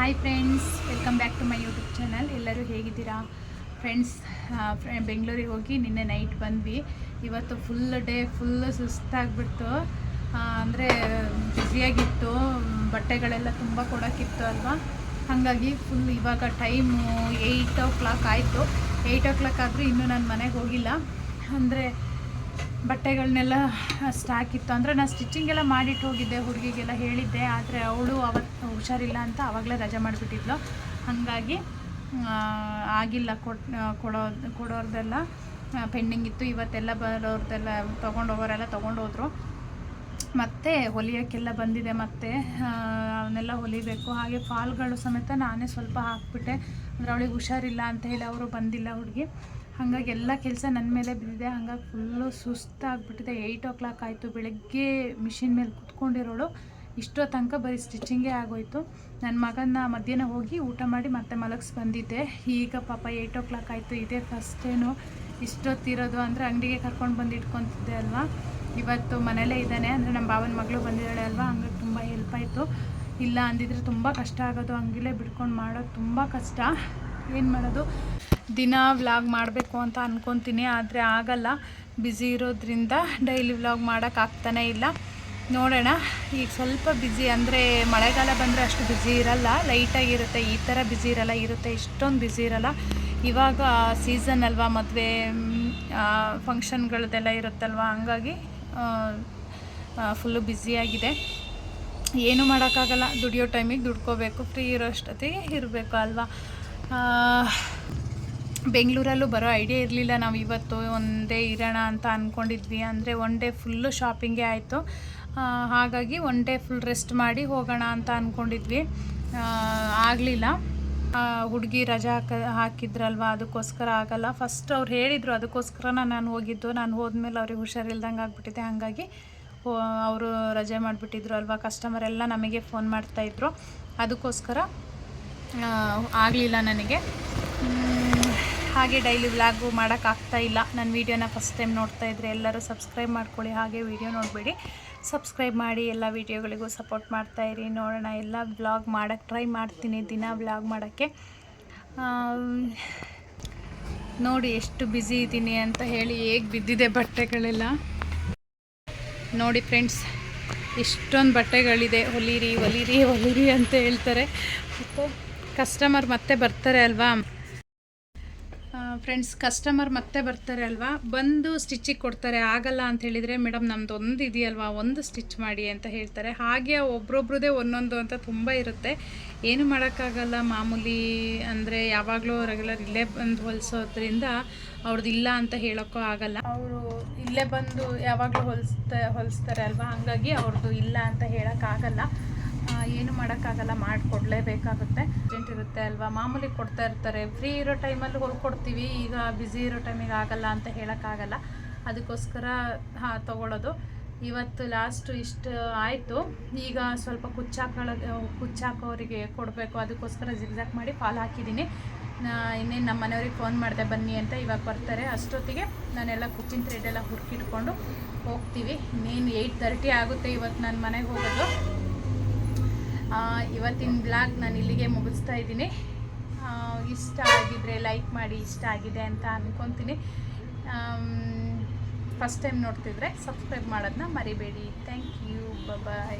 Hi friends welcome back to my YouTube channel ಎಲ್ಲರೂ ಹೇಗಿದ್ದೀರಾ? Friends ಬೆಂಗಳೂರಿಗೆ ಹೋಗಿ ನಿನ್ನೆ ನೈಟ್ ಬಂದ್ವಿ. ಇವತ್ತು ಫುಲ್ ಡೇ ಫುಲ್ ಸುಸ್ತಾಗ್ಬಿಡ್ತು. ಅಂದರೆ ಬ್ಯುಸಿಯಾಗಿತ್ತು. ಬಟ್ಟೆಗಳೆಲ್ಲ ತುಂಬ ಕೊಡೋಕ್ಕಿತ್ತು ಅಲ್ವಾ? ಹಾಗಾಗಿ ಫುಲ್ ಇವಾಗ ಟೈಮು ಏಯ್ಟ್ ಓ ಕ್ಲಾಕ್ ಆಯಿತು. ಏಯ್ಟ್ ಓ ಕ್ಲಾಕ್ ಆದರೂ ಇನ್ನೂ ನಾನು ಮನೆಗೆ ಹೋಗಿಲ್ಲ. ಅಂದರೆ ಬಟ್ಟೆಗಳನ್ನೆಲ್ಲ ಸ್ಟಾಕ್ ಇತ್ತು ಅಂದರೆ ನಾನು ಸ್ಟಿಚಿಂಗ್ ಎಲ್ಲ ಮಾಡಿಟ್ಟು ಹೋಗಿದ್ದೆ, ಹುಡುಗಿಗೆಲ್ಲ ಹೇಳಿದ್ದೆ. ಆದರೆ ಅವಳು ಅವತ್ತು ಹುಷಾರಿಲ್ಲ ಅಂತ ಆವಾಗಲೇ ರಜೆ ಮಾಡಿಬಿಟ್ಟಿದ್ಲು. ಹಾಗಾಗಿ ಆಗಿಲ್ಲ ಕೊಟ್ ಕೊಡೋ, ಕೊಡೋರ್ದೆಲ್ಲ ಪೆಂಡಿಂಗ್ ಇತ್ತು. ಇವತ್ತೆಲ್ಲ ಬರೋರ್ದೆಲ್ಲ ತೊಗೊಂಡೋಗೋರೆಲ್ಲ ತೊಗೊಂಡೋದ್ರು. ಮತ್ತೆ ಹೊಲಿಯೋಕ್ಕೆಲ್ಲ ಬಂದಿದೆ ಮತ್ತೆ ಅವನ್ನೆಲ್ಲ ಹೊಲಿಬೇಕು. ಹಾಗೆ ಫಾಲ್ಗಳು ಸಮೇತ ನಾನೇ ಸ್ವಲ್ಪ ಹಾಕ್ಬಿಟ್ಟೆ. ಅಂದರೆ ಅವಳಿಗೆ ಹುಷಾರಿಲ್ಲ ಅಂತ ಹೇಳಿ ಅವರು ಬಂದಿಲ್ಲ ಹುಡುಗಿ. ಹಾಗಾಗಿ ಎಲ್ಲ ಕೆಲಸ ನನ್ನ ಮೇಲೆ ಬಿದ್ದಿದೆ. ಹಾಗಾಗಿ ಫುಲ್ಲು ಸುಸ್ತಾಗ್ಬಿಟ್ಟಿದೆ. ಏಯ್ಟ್ ಓ ಕ್ಲಾಕ್ ಆಯಿತು. ಬೆಳಗ್ಗೆ ಮಿಷಿನ್ ಮೇಲೆ ಕುತ್ಕೊಂಡಿರೋಳು. ಇಷ್ಟೋ ತನಕ ಬರೀ ಸ್ಟಿಚಿಂಗೇ ಆಗೋಯ್ತು. ನನ್ನ ಮಗನ ಮಧ್ಯಾಹ್ನ ಹೋಗಿ ಊಟ ಮಾಡಿ ಮತ್ತೆ ಮಲಗಿಸ್ ಬಂದಿದ್ದೆ. ಈಗ ಪಾಪ ಏಯ್ಟ್ ಓ ಕ್ಲಾಕ್ ಆಯಿತು. ಇದೇ ಫಸ್ಟೇನು ಇಷ್ಟೊತ್ತಿರೋದು ಅಂದರೆ ಅಂಗಡಿಗೆ ಕರ್ಕೊಂಡು ಬಂದು ಇಟ್ಕೊತಿದ್ದೆ ಅಲ್ವಾ? ಇವತ್ತು ಮನೇಲೇ ಇದ್ದಾನೆ. ಅಂದರೆ ನಮ್ಮ ಭಾವನ ಮಗಳು ಬಂದಿದ್ದಾಳೆ ಅಲ್ವಾ? ಹಂಗಾಗಿ ತುಂಬ ಹೆಲ್ಪ್ ಆಯಿತು. ಇಲ್ಲ ಅಂದಿದ್ರೆ ತುಂಬ ಕಷ್ಟ ಆಗೋದು. ಹಂಗಿಲ್ಲೇ ಬಿಡ್ಕೊಂಡು ಮಾಡೋದು ತುಂಬ ಕಷ್ಟ. ಏನು ಮಾಡೋದು? ದಿನ ವ್ಲಾಗ್ ಮಾಡಬೇಕು ಅಂತ ಅಂದ್ಕೊತೀನಿ ಆದರೆ ಆಗಲ್ಲ. ಬ್ಯುಸಿ ಇರೋದ್ರಿಂದ ಡೈಲಿ ವ್ಲಾಗ್ ಮಾಡೋಕ್ಕಾಗ್ತಾನೇ ಇಲ್ಲ. ನೋಡೋಣ, ಈಗ ಸ್ವಲ್ಪ ಬ್ಯುಸಿ ಅಂದರೆ ಮಳೆಗಾಲ ಬಂದರೆ ಅಷ್ಟು ಬ್ಯುಸಿ ಇರಲ್ಲ. ಲೈಟಾಗಿರುತ್ತೆ ಈ ಥರ ಬ್ಯುಸಿ ಇರಲ್ಲ, ಇರುತ್ತೆ, ಇಷ್ಟೊಂದು ಬ್ಯುಸಿ ಇರಲ್ಲ. ಇವಾಗ ಸೀಸನ್ ಅಲ್ವಾ, ಮದುವೆ ಫಂಕ್ಷನ್ಗಳದ್ದೆಲ್ಲ ಇರುತ್ತಲ್ವ? ಹಂಗಾಗಿ ಫುಲ್ಲು ಬ್ಯುಸಿಯಾಗಿದೆ. ಏನು ಮಾಡೋಕ್ಕಾಗಲ್ಲ, ದುಡಿಯೋ ಟೈಮಿಗೆ ದುಡ್ಕೋಬೇಕು, ಫ್ರೀ ಇರೋ ಅಷ್ಟೊತ್ತಿಗೆ ಇರಬೇಕು ಅಲ್ವಾ? ಬೆಂಗಳೂರಲ್ಲೂ ಬರೋ ಐಡಿಯಾ ಇರಲಿಲ್ಲ. ನಾವು ಇವತ್ತು ಒಂದೇ ಇರೋಣ ಅಂತ ಅಂದ್ಕೊಂಡಿದ್ವಿ ಅಂದರೆ ಒನ್ ಡೇ ಫುಲ್ಲು ಶಾಪಿಂಗೇ ಆಯಿತು. ಹಾಗಾಗಿ ಒನ್ ಡೇ ಫುಲ್ ರೆಸ್ಟ್ ಮಾಡಿ ಹೋಗೋಣ ಅಂತ ಅಂದ್ಕೊಂಡಿದ್ವಿ ಆಗಲಿಲ್ಲ. ಹುಡುಗಿ ರಜಾ ಹಾಕ, ಹಾಕಿದ್ರಲ್ವ? ಅದಕ್ಕೋಸ್ಕರ ಆಗಲ್ಲ. ಫಸ್ಟ್ ಅವ್ರು ಹೇಳಿದರು ಅದಕ್ಕೋಸ್ಕರ ನಾನು ಹೋಗಿದ್ದು. ನಾನು ಹೋದ್ಮೇಲೆ ಅವ್ರಿಗೆ ಹುಷಾರಿಲ್ದಂಗೆ ಆಗಿಬಿಟ್ಟಿದೆ. ಹಾಗಾಗಿ ಅವರು ರಜೆ ಮಾಡಿಬಿಟ್ಟಿದ್ರು ಅಲ್ವಾ? ಕಸ್ಟಮರ್ ಎಲ್ಲ ನಮಗೆ ಫೋನ್ ಮಾಡ್ತಾಯಿದ್ರು ಅದಕ್ಕೋಸ್ಕರ ಆಗಲಿಲ್ಲ ನನಗೆ. ಹಾಗೆ ಡೈಲಿ ವ್ಲಾಗು ಮಾಡೋಕ್ಕಾಗ್ತಾ ಇಲ್ಲ. ನನ್ನ ವೀಡಿಯೋನ ಫಸ್ಟ್ ಟೈಮ್ ನೋಡ್ತಾ ಇದ್ರೆ ಎಲ್ಲರೂ ಸಬ್ಸ್ಕ್ರೈಬ್ ಮಾಡ್ಕೊಳ್ಳಿ. ಹಾಗೆ ವೀಡಿಯೋ ನೋಡಬೇಡಿ. ಸಬ್ಸ್ಕ್ರೈಬ್ ಮಾಡಿ ಎಲ್ಲ ವೀಡಿಯೋಗಳಿಗೂ ಸಪೋರ್ಟ್ ಮಾಡ್ತಾ ಇರಿ. ನೋಡೋಣ, ಎಲ್ಲ ವ್ಲಾಗ್ ಮಾಡೋಕ್ಕೆ ಟ್ರೈ ಮಾಡ್ತೀನಿ, ದಿನ ವ್ಲಾಗ್ ಮಾಡೋಕ್ಕೆ. ನೋಡಿ ಎಷ್ಟು ಬ್ಯುಸಿ ಇದ್ದೀನಿ ಅಂತ ಹೇಳಿ ಹೇಗೆ ಬಿದ್ದಿದೆ ಬಟ್ಟೆಗಳೆಲ್ಲ. ನೋಡಿ ಫ್ರೆಂಡ್ಸ್ ಇಷ್ಟೊಂದು ಬಟ್ಟೆಗಳಿದೆ. ಹೊಲಿರಿ ಹೊಲಿರಿ ಹೊಲಿರಿ ಅಂತ ಹೇಳ್ತಾರೆ. ಮತ್ತು ಕಸ್ಟಮರ್ ಮತ್ತೆ ಬರ್ತಾರೆ ಅಲ್ವಾ? ಫ್ರೆಂಡ್ಸ್ ಕಸ್ಟಮರ್ ಮತ್ತೆ ಬರ್ತಾರೆ ಅಲ್ವಾ? ಬಂದು ಸ್ಟಿಚ್ಚಿಗೆ ಕೊಡ್ತಾರೆ, ಆಗಲ್ಲ ಅಂತ ಹೇಳಿದರೆ, ಮೇಡಮ್ ನಮ್ದು ಒಂದು ಇದೆಯಲ್ವಾ? ಒಂದು ಸ್ಟಿಚ್ ಮಾಡಿ ಅಂತ ಹೇಳ್ತಾರೆ. ಹಾಗೆ ಒಬ್ರೊಬ್ರದೇ ಒಂದೊಂದು ಅಂತ ತುಂಬ ಇರುತ್ತೆ. ಏನು ಮಾಡೋಕ್ಕಾಗಲ್ಲ. ಮಾಮೂಲಿ ಅಂದರೆ ಯಾವಾಗಲೂ ರೆಗ್ಯುಲರ್ ಇಲ್ಲೇ ಬಂದು ಹೊಲಿಸೋದ್ರಿಂದ ಅವ್ರದ್ದು ಇಲ್ಲ ಅಂತ ಹೇಳೋಕ್ಕೂ ಆಗಲ್ಲ. ಅವರು ಇಲ್ಲೇ ಬಂದು ಯಾವಾಗಲೂ ಹೊಲಿಸ್ತಾ, ಹೊಲಿಸ್ತಾರೆ ಅಲ್ವಾ? ಹಾಗಾಗಿ ಅವ್ರದ್ದು ಇಲ್ಲ ಅಂತ ಹೇಳೋಕ್ಕಾಗಲ್ಲ. ಏನು ಮಾಡೋಕ್ಕಾಗಲ್ಲ, ಮಾಡಿಕೊಡ್ಲೇಬೇಕಾಗುತ್ತೆ. ಅರ್ಜೆಂಟ್ ಇರುತ್ತೆ ಅಲ್ವಾ? ಮಾಮೂಲಿ ಕೊಡ್ತಾ ಇರ್ತಾರೆ. ಫ್ರೀ ಇರೋ ಟೈಮಲ್ಲಿ ಹೊಲ್ಕೊಡ್ತೀವಿ. ಈಗ ಬ್ಯುಸಿ ಇರೋ ಟೈಮಿಗೆ ಆಗಲ್ಲ ಅಂತ ಹೇಳೋಕ್ಕಾಗಲ್ಲ. ಅದಕ್ಕೋಸ್ಕರ, ಹಾಂ ತೊಗೊಳೋದು ಇವತ್ತು ಲಾಸ್ಟು ಇಷ್ಟು ಆಯಿತು. ಈಗ ಸ್ವಲ್ಪ ಕುಚ್ಚಾಕೊಳ್ಳೋ ಕುಚ್ಚಾಕೋರಿಗೆ ಕೊಡಬೇಕು. ಅದಕ್ಕೋಸ್ಕರ ಜಿಗ್ಜಾಕ್ ಮಾಡಿ ಫಾಲ್ ಹಾಕಿದ್ದೀನಿ. ಇನ್ನೇನು ನಮ್ಮ ಮನೆಯವ್ರಿಗೆ ಫೋನ್ ಮಾಡಿದೆ, ಬನ್ನಿ ಅಂತ ಇವಾಗ ಬರ್ತಾರೆ. ಅಷ್ಟೊತ್ತಿಗೆ ನಾನೆಲ್ಲ ಕುಚ್ಚಿನ ತ್ರೀಡೆಲ್ಲ ಹುಡುಕಿಟ್ಕೊಂಡು ಹೋಗ್ತೀವಿ. ಇನ್ನೇನು ಏಯ್ಟ್ ತರ್ಟಿ ಆಗುತ್ತೆ ಇವತ್ತು ನಾನು ಮನೆಗೆ ಹೋಗೋದು. ಇವತ್ತಿನ ಬ್ಲಾಗ್ ನಾನು ಇಲ್ಲಿಗೆ ಮುಗಿಸ್ತಾ ಇದ್ದೀನಿ. ಇಷ್ಟ ಆಗಿದ್ರೆ ಲೈಕ್ ಮಾಡಿ, ಇಷ್ಟ ಆಗಿದೆ ಅಂತ ಅಂದ್ಕೊತೀನಿ ಫಸ್ಟ್ ಟೈಮ್ ನೋಡ್ತಿದ್ರೆ ಸಬ್ಸ್ಕ್ರೈಬ್ ಮಾಡೋದನ್ನ ಮರಿಬೇಡಿ. Thank you bye